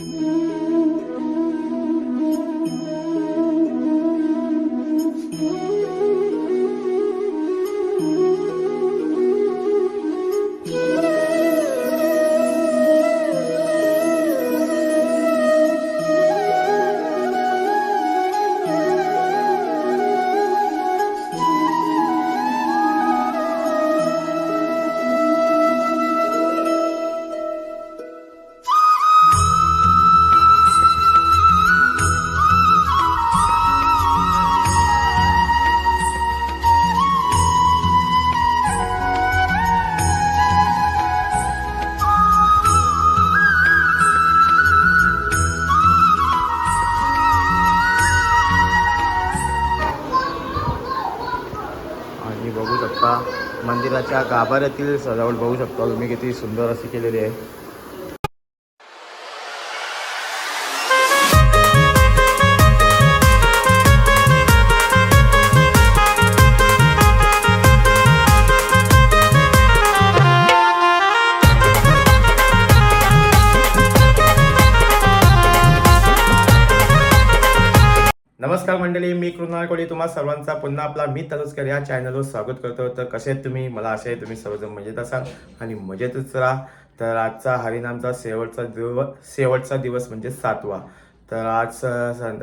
आणि मंदिराच्या गाभाऱ्यातील सजावट बघू शकता. तुम्ही किती सुंदर अशी केलेली आहे. मंडळी मी कृणाल कोळी तुम्हा सर्वांचा पुन्हा आपला मी तनुस्कर या चॅनलवर स्वागत करतो तर कसे आहेत तुम्ही? मला असे आहे तुम्ही सर्वजण मजेत असाल आणि मजेतच राहा. तर आजचा हरिनामचा शेवटचा दिवस शेवटचा दिवस म्हणजे सातवा. तर आज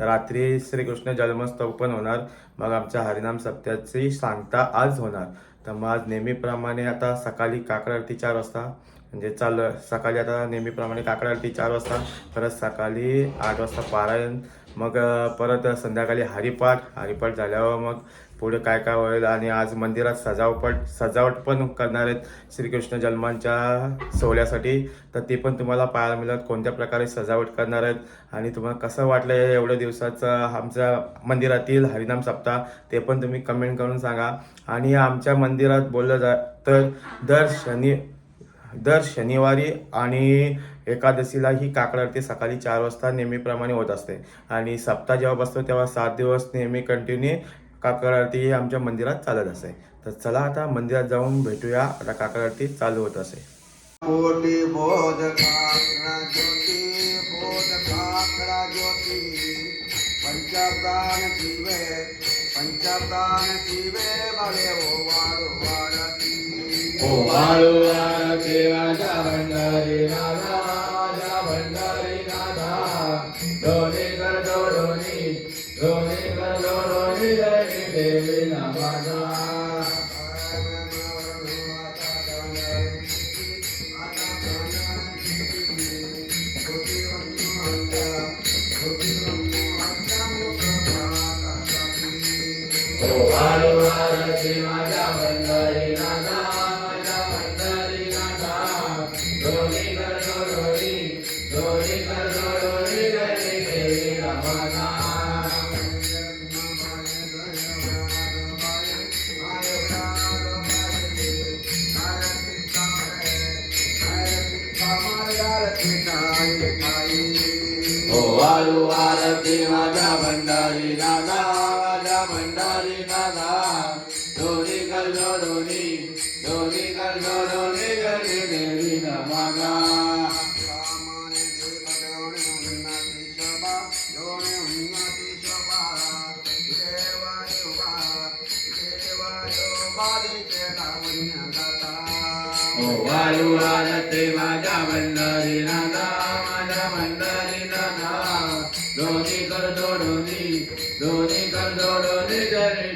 रात्री श्रीकृष्ण जन्मोत्सव पण होणार. मग आमच्या हरिनाम सप्त्याची सांगता आज होणार. तर मग आज नेहमीप्रमाणे आता सकाळी काकड आरती चार वाजता. म्हणजे चाल सकाळी आता नेहमीप्रमाणे काकड आरती चार वाजता. परत सकाळी आठ वाजता पारायण. मग परत संध्याकाळी हरिपाठ. हरिपाठ झाल्यावर मग पुढे काय काय होईल आणि आज मंदिरात सजावट सजावट पण करणार आहेत श्रीकृष्ण जन्मांच्या सोहळ्यासाठी. तर ते पण तुम्हाला पाहायला मिळत कोणत्या प्रकारे सजावट करणार आहेत आणि तुम्हाला कसं वाटलं हे एवढ्या दिवसाचं आमच्या मंदिरातील हरिनाम सप्ताह ते पण तुम्ही कमेंट करून सांगा. आणि आमच्या मंदिरात बोललं जा तर दर शनी दर शनिवारी आणि एकादशीला ही काकड आरती सकाळी चार वाजता नेहमीप्रमाणे होत असते. आणि सप्ताह जेव्हा बसतो तेव्हा सात दिवस नेहमी कंटिन्यू काकड आरती ही आमच्या मंदिरात चालत असते. तर चला आता मंदिरात जाऊन भेटूया. आता काकड आरती चालू होत असे. जीवे जीवे ओ वारो वारती. ओ वाळुवार देवाचा भंडारी ಕಂದೋಡು ನೀ ಧೋನಿ ಕಂದೋಡು ನಿಜನೇ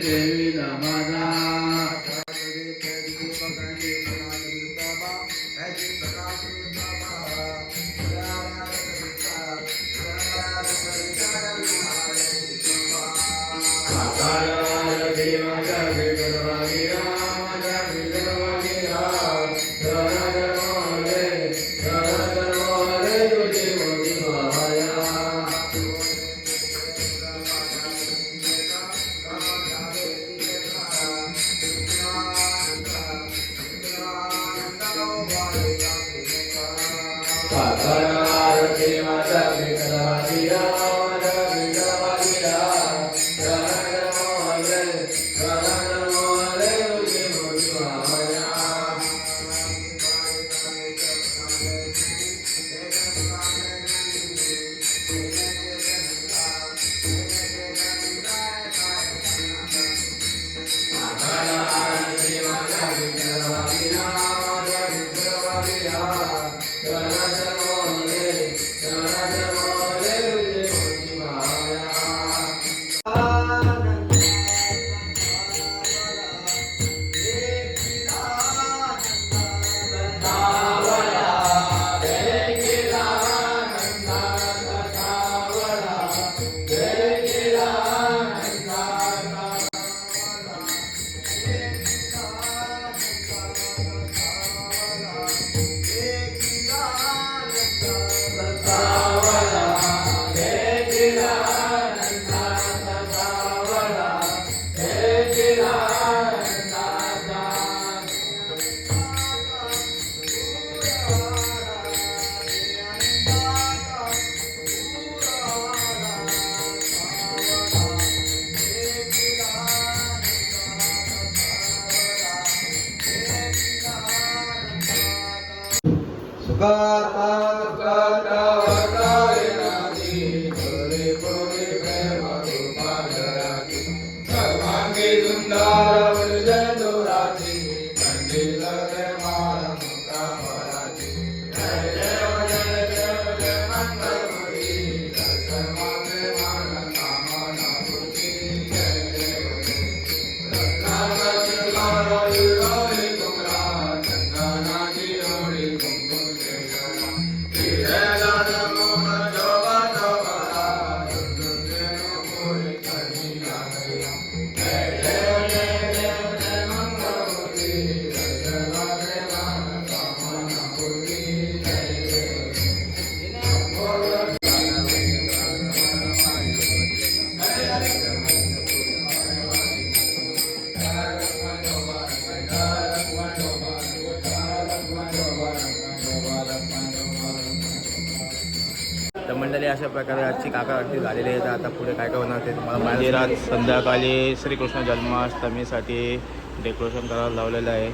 मंडळी अशा प्रकारे आजची काका आरती झालेली आहे तर आता पुढे काय काय होणार ते तुम्हाला मंदिरात संध्याकाळी श्रीकृष्ण जन्माष्टमीसाठी डेकोरेशन करायला लावलेलं आहे.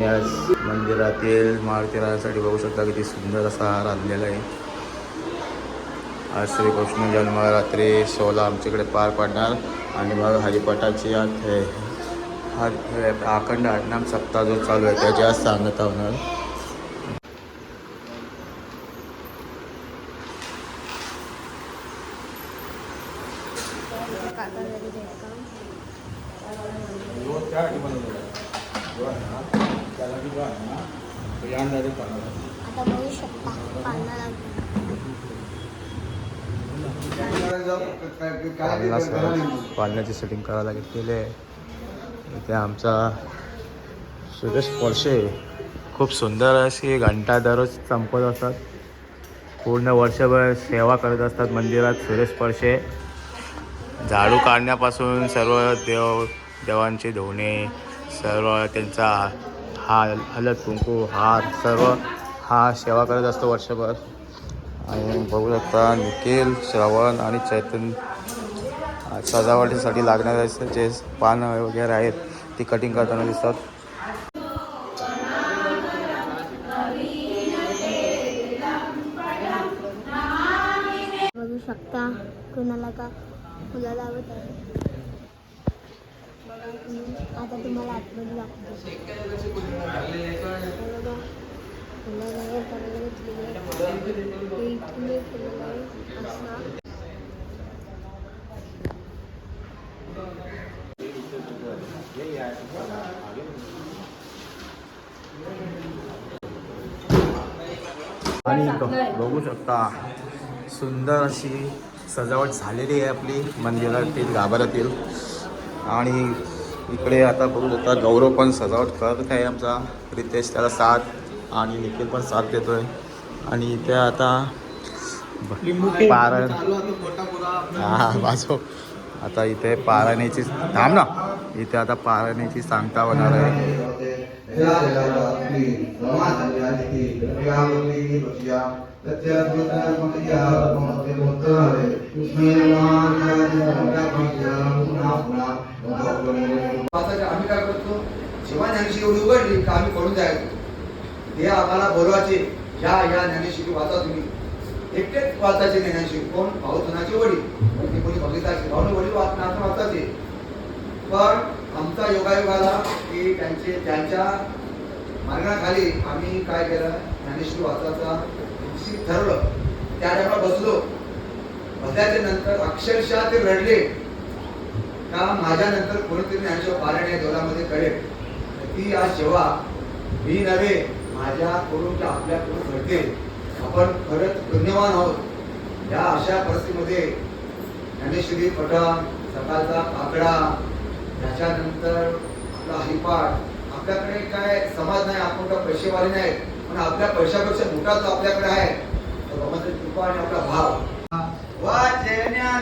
या मंदिरातील मारुती रायासाठी बघू शकता किती सुंदर असा हार आणलेला आहे. आज श्रीकृष्ण जन्म रात्री सोळा आमच्याकडे पार पडणार. आणि मग हरिपाठाची आज हे हा अखंड हरिनाम सप्ताह जो चालू आहे त्याची आज सांगता होणार काका घरी जायचं आता बघू शकता पानाला पालनास पालण्याची सेटिंग करायला घेतलेली आहे. इथे आमचा सुरेश पोरशे खूप सुंदर अशी घंटा दररोज चमकत असतात. पूर्ण वर्षभर सेवा करत असतात मंदिरात सुरेश पळशे. झाडू काढण्यापासून सर्व देव देवांचे धुणे सर्व त्यांचा हा हलत कुंकू हार सर्व हा सेवा करत असतो वर्षभर. आणि बघू शकता निखिल श्रवण आणि चैतन्य सजावटीसाठी लागणारे जे पानं वगैरे आहेत ती कटिंग करताना दिसतात. बघू शकता कुणाला का फुलं लावत आहे आता तुम्हाला आतमध्ये दाखवतो आणि बघू शकता सुंदर अशी सजावट झालेली आहे आपली मंदिरातील गाभाऱ्यातील. आणि इकडे आता बघू शकता गौरव पण सजावट करत आहे आमचा रितेश त्याला साथ आणि निखिल पण साथ देतोय आणि इथे आता पारण हां वाजव आता इथे पारायणाची थांब ना इथे आता पारायणाची सांगता होणार आहे आम्ही काय करतो? जेव्हा ज्ञानेश्वरी एवढी उघडली का आम्ही पडून जायचो. ते आम्हाला बोलवायचे या या ज्ञानेश्वरी वाचा तुम्ही. एकटेच वाचायचे ज्ञानेश्वरी. कोण? भाऊ तुनाचे वडील. म्हणजे कोणी भगिताचे भाऊ वडील वाचणार वाचायचे. पण आमचा योगायोगाला की त्यांचे त्यांच्या मार्गाखाली आम्ही काय केलं? ज्ञानेश्वरी वाचायचा ठरवलं. त्या टायमाला बसलो. बसल्याच्या नंतर अक्षरशः ते रडले. का माझ्यानंतर कोणीतरी ज्ञानेश्वर पारायण या देवळामध्ये कळेल. ती आज जेव्हा मी नव्हे माझ्या करून की आपल्याकडून घडते आपण खरंच पुण्यवान आहोत. या अशा परिस्थितीमध्ये ज्ञानेश्वरी पठण सकाळचा काकडा त्याच्यानंतर आपला हरिपाठ. आपल्याकडे काय समाज नाही आपण काय पैसेवाले नाही पण आपल्या पैशापेक्षा मोठा तो आपल्याकडे आहे भगवंताची कृपा आणि आपला भाव वाचण्याने या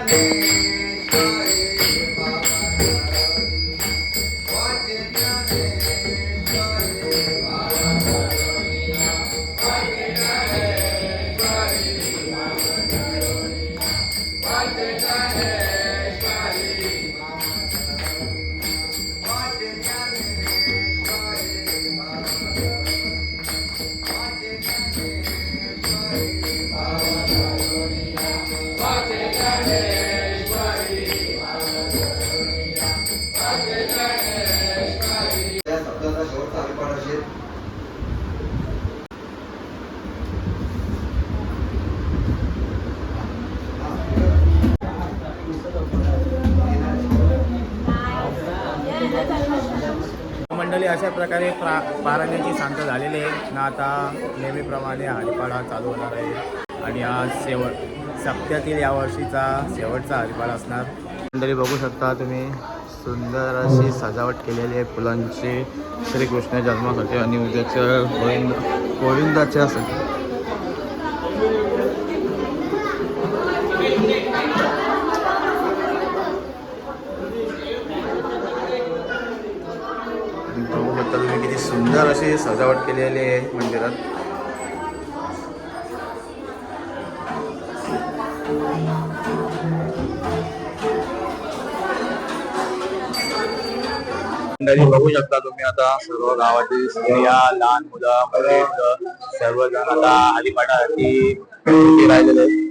प्रकारे प्रा पारायणाची सांगता झालेली आहे. ना आता नेहमीप्रमाणे हरिपाडा चालू होणार आहे. आणि आज शेवट सप्त्यातील या वर्षीचा शेवटचा हरिपाडा असणार. मंडळी बघू शकता तुम्ही सुंदर अशी सजावट केलेली आहे फुलांची. श्रीकृष्ण जन्मासाठी आणि उद्याच्या गोविंद गोविंदाच्या साठी बघू शकता तुम्ही किती सुंदर अशी सजावट केलेली आहे मंदिरात मंडळी बघू शकता तुम्ही आता सर्व गावातील स्त्रिया लहान मुलं वृद्ध सर्वजण आता उभी राहिलेले आहेत.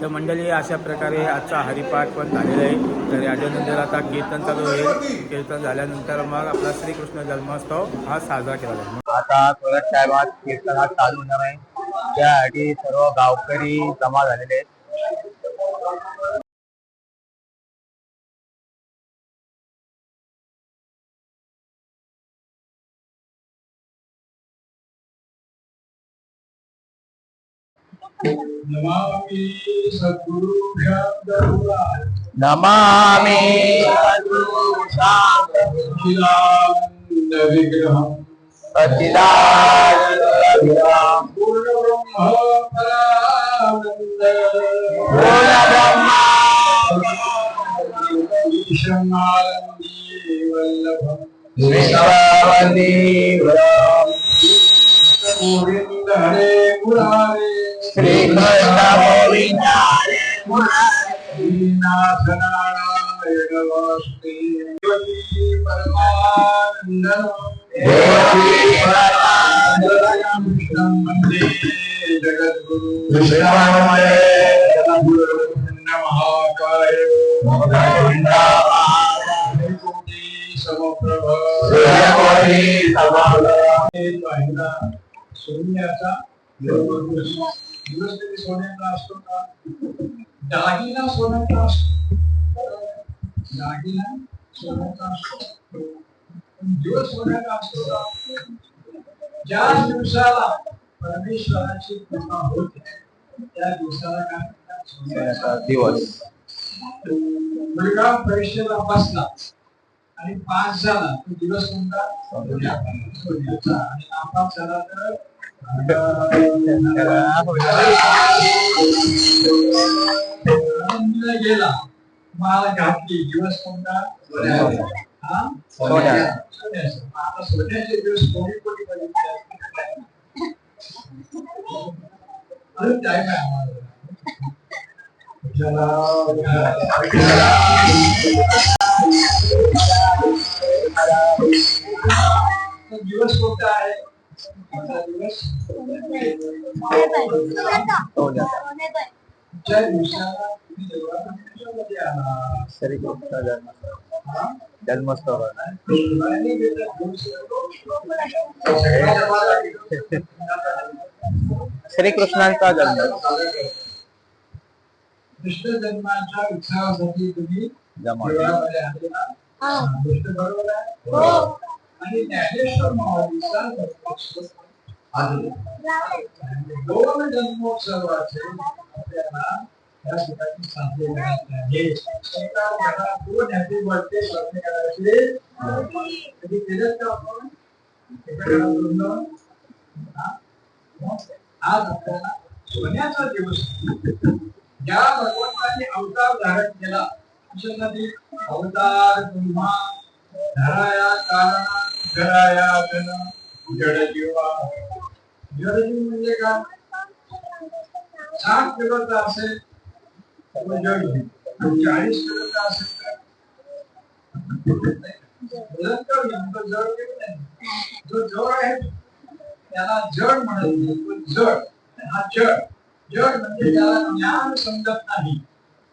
तर मंडळी अशा प्रकारे आजचा हरिपाठ पण झालेला आहे. तर याच्यानंतर आता कीर्तन चालू होईल कीर्तन झाल्यानंतर मग आपला श्रीकृष्ण जन्मोत्सव हा साजरा केला जाईल. आता थोड्याच टायमात कीर्तन हा चालू होणार आहे. त्यासाठी सर्व गावकरी जमा झालेले आहेत. नमामि सद्गुरु शब्दपुराण नमामि चिदानंद विग्रहम् पूर्णब्रह्म परानन्द ईशमानन्दे दागिना सोन्याचा असतो दागिना सोन्याचा असतो जो दिवस सोन्याचा असतो ज्या दिवसाला परमेश्वराची कृपा होते त्या दिवसाला काय सोन्याचा दिवस. म्हणजे मुलगा परीक्षेला बसला आणि पास झाला. तो दिवस कोणता? सोन्याचा. आणि नापास झाला तर आनंदीला गेला मला घातली दिवस कोणता सोन्याचा हा? सोन्याचा. सोन्याचा. मग जन्मोत्सव? जन्मोत्सव. श्रीकृष्णांचा जन्म कृष्ण जन्माच्या उत्सवासाठी तुम्ही जमा देवळामध्ये आले ना गोष्ट बरोबर आहे आणि ज्ञानेश्वर महाराजांचा आले दोन जन्मोत्सवाचे आपल्याला या ठिकाणी करायचे आहे दोन हॅपी बर्थडे साजरे करायचे कधी केलं का आपण आज आपल्याला सोन्याचा दिवस. ज्या भगवंताने अवतार धारण केला अशासाठी अवतार ब्रह्मा धराया कारणा घराया गण जडजीवा. जडजीव म्हणजे काय साठ किलोचा असेल तर जडजीव चाळीस किलोचा असेल तर निरंतर जड केलं जो जड आहे त्याला जड म्हणत जड हा जड जड म्हणजे त्याला ज्ञान समजत नाही.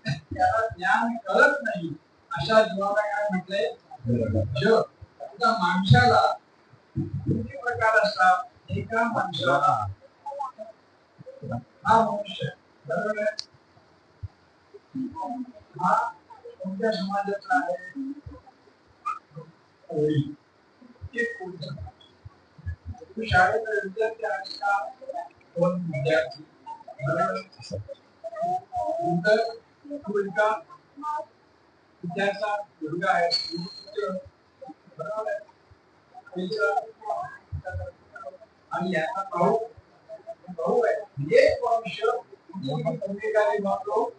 त्याला ज्ञान कळत नाही. अशा जीवाला काय म्हटलंय? जड माणसाला किती प्रकार असतात? एका माणसाला हा मनुष्य बरोबर आहे हा कोणत्या समाजाचा आहे कोळी एक कोळी समाज तू शाळेत विद्यार्थी आहेस का विद्यार्थी बरोबर नंतर तू एका विद्यार्थ्याचा मुलगा आहे बरोबर आहे त्याचा- आणि याचा भाऊ भाऊ आहे एक वर्ष भूमिकाने वापरो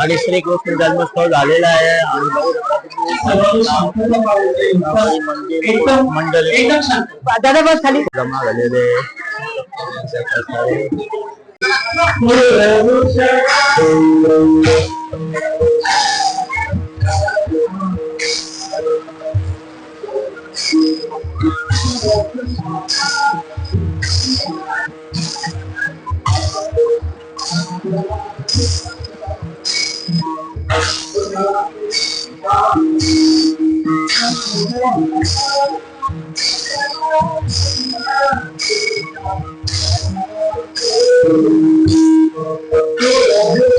आणि श्री कृष्ण जन्मोत्सव झालेला आहे. आणि दादा बस खाली. जमा झालेले. Thank you. प्रकारे आणि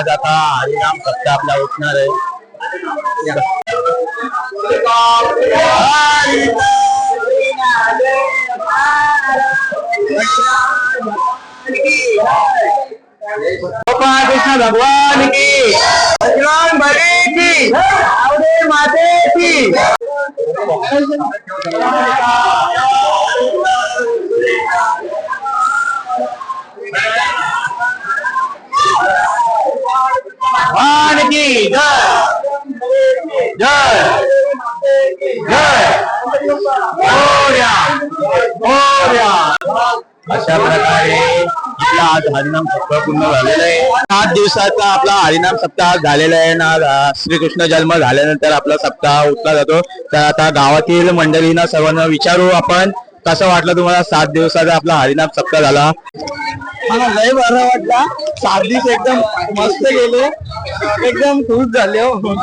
आज आता हरिनाम सप्ताह आपला उठणार आहे गोपाळ कृष्ण भगवान अशा प्रकारे आपला आज हरिनाम सप्ताह पूर्ण झालेला आहे. सात दिवसाचा आपला हरिनाम सप्ताह झालेला आहे ना श्रीकृष्ण जन्म झाल्यानंतर आपला सप्ताह उठला जातो. तर आता गावातील मंडळींना सर्वांना विचारू आपण कसं वाटलं तुम्हाला सात दिवसाचा आपला हरिनाम सप्ताह झाला? मला लय बरं वाटला. सात दिवस एकदम मस्त गेले. एकदम खुश झाले हो.